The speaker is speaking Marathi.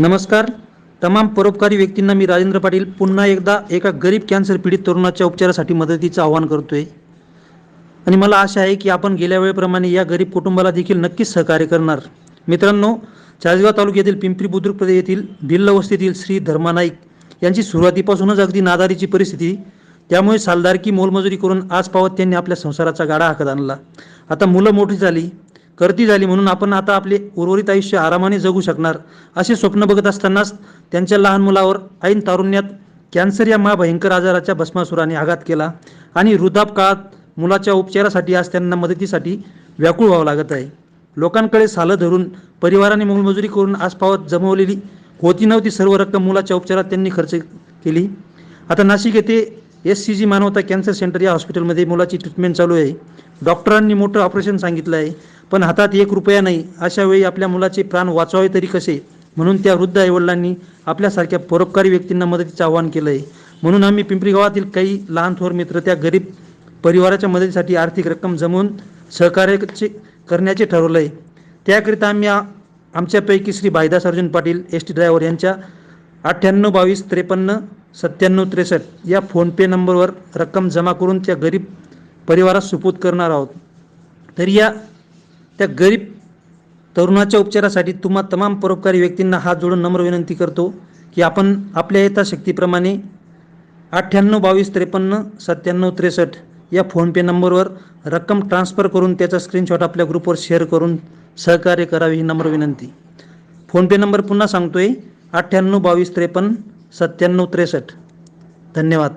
नमस्कार. तमाम परोपकारी व्यक्तींना मी राजेंद्र पाटील पुन्हा एकदा एका गरीब कॅन्सर पीडित तरुणाच्या उपचारासाठी मदतीचं आवाहन करतोय. आणि मला आशा आहे की आपण गेल्या वेळेप्रमाणे या गरीब कुटुंबाला देखील नक्कीच सहकार्य करणार. मित्रांनो चाळीसगाव तालुक्यातील पिंपरी बुद्रुक येथील भिल्ल वस्तीतील श्री धर्मा नाईक यांची सुरुवातीपासूनच अगदी नादारीची परिस्थिती. त्यामुळे सालदारकी मोलमजुरी करून आज पावत त्यांनी आपल्या संसाराचा गाडा हाकत आणला. आता मुलं मोठी झाली. करती झाली म्हणून आपण आता आपले उर्वरित आयुष्य आरामाने जगू शकणार. असे स्वप्न बघत असतानाच त्यांच्या लहान मुलावर ऐन तारुण्यात कॅन्सर या महाभयंकर आजाराच्या भस्मासुराने आघात केला आणि वृद्धाप काळात मुलाच्या उपचारासाठी आज त्यांना मदतीसाठी व्याकुळ व्हावं लागत आहे. लोकांकडे सालं धरून परिवाराने मोलमजुरी करून आज पावत जमवलेली होती नव्हती सर्व रक्कम मुलाच्या उपचारात त्यांनी खर्च केली. आता नाशिक येथे एस सी जी मानवता कॅन्सर सेंटर या हॉस्पिटलमध्ये मुलाची ट्रीटमेंट चालू आहे. डॉक्टरांनी मोठं ऑपरेशन सांगितलं आहे. पण हातात एक रुपया नाही. अशा वेळी आपल्या मुलाचे प्राण वाचवावे तरी कसे? म्हणून त्या वृद्ध आईवडिलांनी आपल्यासारख्या परोपकारी व्यक्तींना मदतीचं आवाहन केलं आहे. म्हणून आम्ही पिंपरी गावातील काही लहान थोर मित्र त्या गरीब परिवाराच्या मदतीसाठी आर्थिक रक्कम जमवून सहकार्याचे करण्याचे ठरवलं आहे त्याकरिता आम्ही आमच्यापैकी Shri Bhaidas Arjun Patil S T driver यांच्या अठ्ठ्याण्णव बावीस त्रेपन्न सत्त्याण्णव त्रेसष्ट या फोनपे नंबरवर रक्कम जमा करून त्या गरीब परिवारास सुपूत करणार आहोत. तर या त्या गरीब तरुणाच्या उपचारासाठी तुम्हा तमाम परोपकारी व्यक्तींना हात जोडून नम्र विनंती करतो की आपण आपल्या यथाशक्तीप्रमाणे अठ्ठ्याण्णव बावीस त्रेपन्न सत्त्याण्णव त्रेसष्ट या फोनपे नंबरवर रक्कम ट्रान्स्फर करून त्याचा स्क्रीनशॉट आपल्या ग्रुपवर शेअर करून सहकार्य करावे ही नम्र विनंती. फोनपे नंबर पुन्हा सांगतोय अठ्ठ्याण्णव बावीस त्रेपन्न सत्त्याण्णव त्रेसष्ट. धन्यवाद.